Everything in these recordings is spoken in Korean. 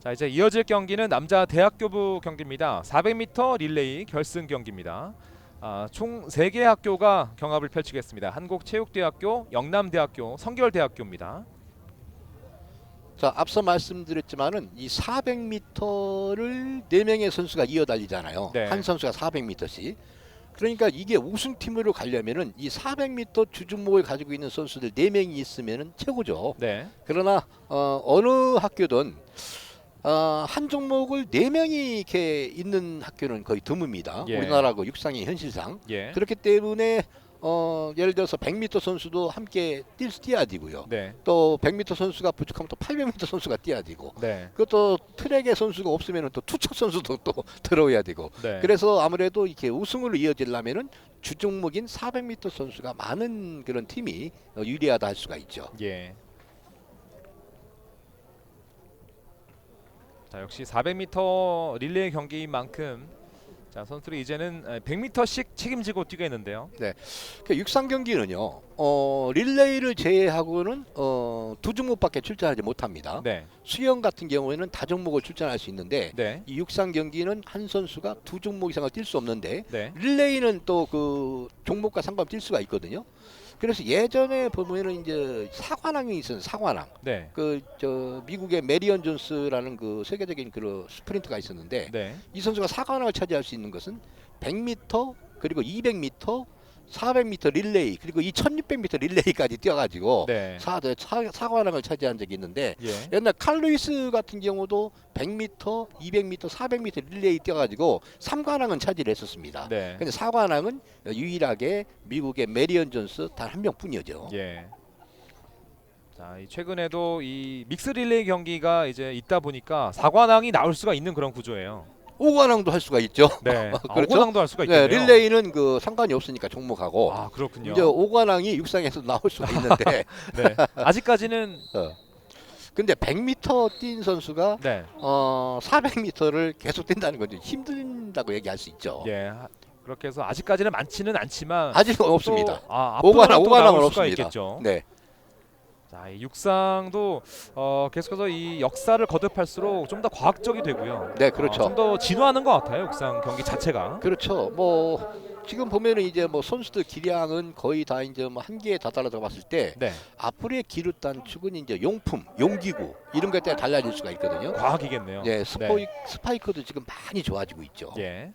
자 이제 이어질 경기는 남자 대학교부 경기입니다. 400m 릴레이 결승 경기입니다. 아, 총 3개 학교가 경합을 펼치겠습니다. 한국체육대학교, 영남대학교, 성결대학교입니다. 자 앞서 말씀드렸지만은 이 400m를 네 명의 선수가 이어 달리잖아요. 네. 한 선수가 400m씩. 그러니까 이게 우승팀으로 가려면은 이 400m 주종목을 가지고 있는 선수들 네 명이 있으면은 최고죠. 네. 그러나 어, 어느 학교든 어, 한 종목을 네 명이 이렇게 있는 학교는 거의 드뭅니다. 예. 우리나라 그 육상의 현실상 예. 그렇기 때문에 어, 예를 들어서 100m 선수도 함께 뛸수 뛰어야 되고요. 네. 또 100m 선수가 부족하면 또 800m 선수가 뛰어야 되고 네. 그것도 트랙의 선수가 없으면 또 투척 선수도 또 들어오야 되고 네. 그래서 아무래도 이렇게 우승으로 이어지려면은 주종목인 400m 선수가 많은 그런 팀이 어, 유리하다 할 수가 있죠. 예. 자 역시 400m 릴레이 경기인 만큼 자 선수들이 이제는 100m씩 책임지고 뛰겠는데요. 그 육상 경기는요. 어, 릴레이를 제외하고는 어, 두 종목밖에 출전하지 못합니다. 네. 수영 같은 경우에는 다 종목을 출전할 수 있는데 네. 이 육상 경기는 한 선수가 두 종목 이상을 뛸 수 없는데 네. 릴레이는 또 그 종목과 상관없이 뛸 수가 있거든요. 그래서 예전에 보면은 이제 사관왕이 있었는 사관왕. 네. 그저 미국의 메리언 존스라는 그 세계적인 그 스프린트가 있었는데 네. 이 선수가 사관왕을 차지할 수 있는 것은 100m 그리고 200m, 400m 릴레이 그리고 이 1600m 릴레이까지 뛰어가지고 네. 사, 사, 사관왕을 차지한 적이 있는데 예. 옛날 칼루이스 같은 경우도 100m, 200m, 400m 릴레이 뛰어가지고 3관왕은 차지를 했었습니다. 네. 근데 4관왕은 유일하게 미국의 메리언 존스 단 한 명뿐이죠. 예. 자, 이 최근에도 이 믹스 릴레이 경기가 이제 있다 보니까 사관왕이 나올 수가 있는 그런 구조예요. 5관왕도 할 수가 있죠. 네. 아, 그렇죠? 오관왕도 할 수가 네, 있겠네요. 릴레이는 그 상관이 없으니까 종목하고 아, 그렇군요. 이제 5관왕이 육상에서 나올 수가 있는데 네. 아직까지는 어. 근데 100m 뛴 선수가 네. 어 400m를 계속 뛴다는 건좀 힘든다고 얘기할 수 있죠. 예. 하- 그렇게 해서 아직까지는 많지는 않지만 아직 또, 없습니다. 아, 오관왕, 오관왕은 없습니다. 있겠죠. 네. 자, 이 육상도 어, 계속해서 이 역사를 거듭할수록 좀 더 과학적이 되고요. 네, 그렇죠. 좀 더 진화하는 것 같아요. 육상 경기 자체가. 그렇죠. 뭐 지금 보면은 이제 뭐 선수들 기량은 거의 다 이제 뭐 한계에 다다라서 봤을 때 네. 앞으로의 기류 단축은 이제 용품, 용기구 이런 것에 달라질 수가 있거든요. 과학이겠네요. 예, 스포이, 스파이크도 지금 많이 좋아지고 있죠. 예.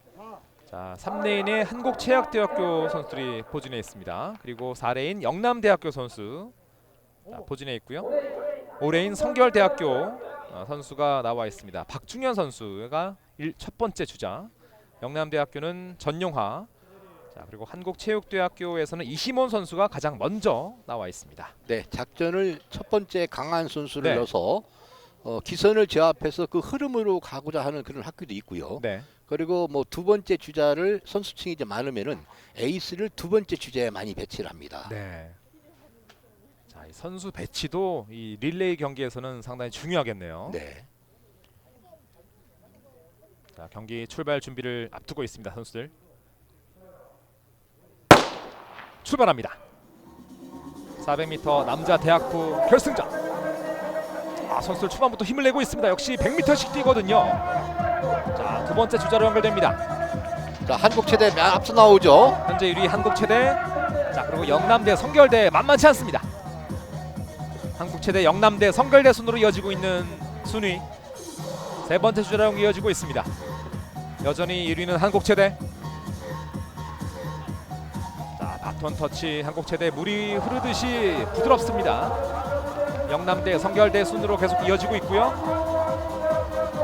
자, 3레인에 한국체육대학교 선수들이 포진해 있습니다. 그리고 4레인 영남대학교 선수 자, 포진해 있고요. 5레인 성결대학교 어, 선수가 나와 있습니다. 박중현 선수가 일, 첫 번째 주자. 영남대학교는 전용화. 자, 그리고 한국체육대학교에서는 이시몬 선수가 가장 먼저 나와 있습니다. 네, 작전을 첫 번째 강한 선수를 네. 넣어서 어, 기선을 제압해서 그 흐름으로 가고자 하는 그런 학교도 있고요. 네. 그리고 뭐 두 번째 주자를 선수층이 이제 많으면은 에이스를 두 번째 주자에 많이 배치를 합니다. 네. 자, 이 선수 배치도 이 릴레이 경기에서는 상당히 중요하겠네요. 네. 자, 경기 출발 준비를 앞두고 있습니다. 선수들. 출발합니다. 400m 남자 대학부 결승전. 아, 선수들 초반부터 힘을 내고 있습니다. 역시 100m씩 뛰거든요. 자, 두 번째 주자로 연결됩니다. 자, 한국 최대 맨 앞서 나오죠. 현재 1위 한국 최대. 자, 그리고 영남대 성결대 만만치 않습니다. 한국 최대 영남대 성결대 순으로 이어지고 있는 순위. 세 번째 주자로 이어지고 있습니다. 여전히 1위는 한국 최대. 자, 바톤 터치 한국 최대 물이 흐르듯이 부드럽습니다. 영남대 성결대 순으로 계속 이어지고 있고요.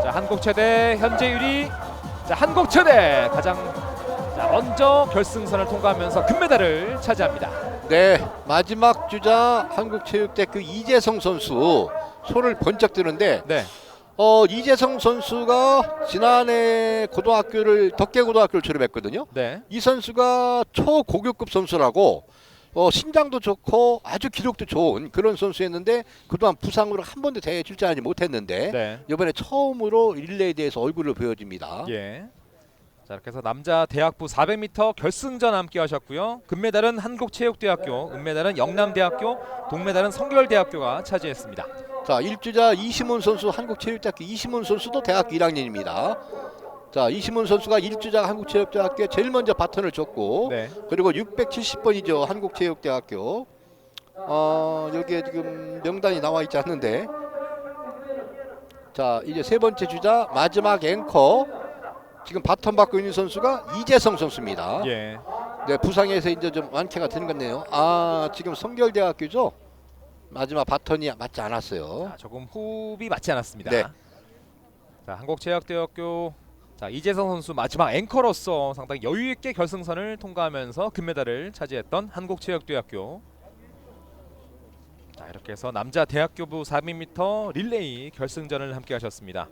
자, 한국 최대 현재 1위. 자, 한국 최대 가장 자, 먼저 결승선을 통과하면서 금메달을 차지합니다. 네, 마지막 주자 한국체육대 그 이재성 선수 손을 번쩍 드는데 네. 어 이재성 선수가 지난해 고등학교를 덕계 고등학교를 졸업했거든요. 네. 이 선수가 초고교급 선수라고 어, 신장도 좋고 아주 기록도 좋은 그런 선수였는데 그동안 부상으로 한 번도 대회 출전하지 못했는데 네. 이번에 처음으로 릴레이에 대해서 얼굴을 보여줍니다. 예. 자, 이렇게 해서 남자 대학부 400m 결승전 함께 하셨고요. 금메달은 한국체육대학교, 은메달은 영남대학교, 동메달은 성결대학교가 차지했습니다. 자, 1주자 이시문 선수 한국체육대학교 이시문 선수도 대학교 1학년입니다. 자, 이시문 선수가 1주자 한국체육대학교에 제일 먼저 바톤을 줬고 네. 그리고 670번이죠. 한국체육대학교. 어, 여기에 지금 명단이 나와 있지 않는데. 자, 이제 세 번째 주자 마지막 앵커 지금 바톤 받고 있는 선수가 이재성 선수입니다. 예. 네, 부상에서 이제 좀 완쾌가 되는 것 같네요. 아, 지금 성결대학교죠. 마지막 바톤이 맞지 않았어요. 자, 조금 호흡이 맞지 않았습니다. 네. 자, 한국체육대학교 자, 이재성 선수 마지막 앵커로서 상당히 여유 있게 결승선을 통과하면서 금메달을 차지했던 한국체육대학교. 자, 이렇게 해서 남자 대학교부 400m 릴레이 결승전을 함께 하셨습니다.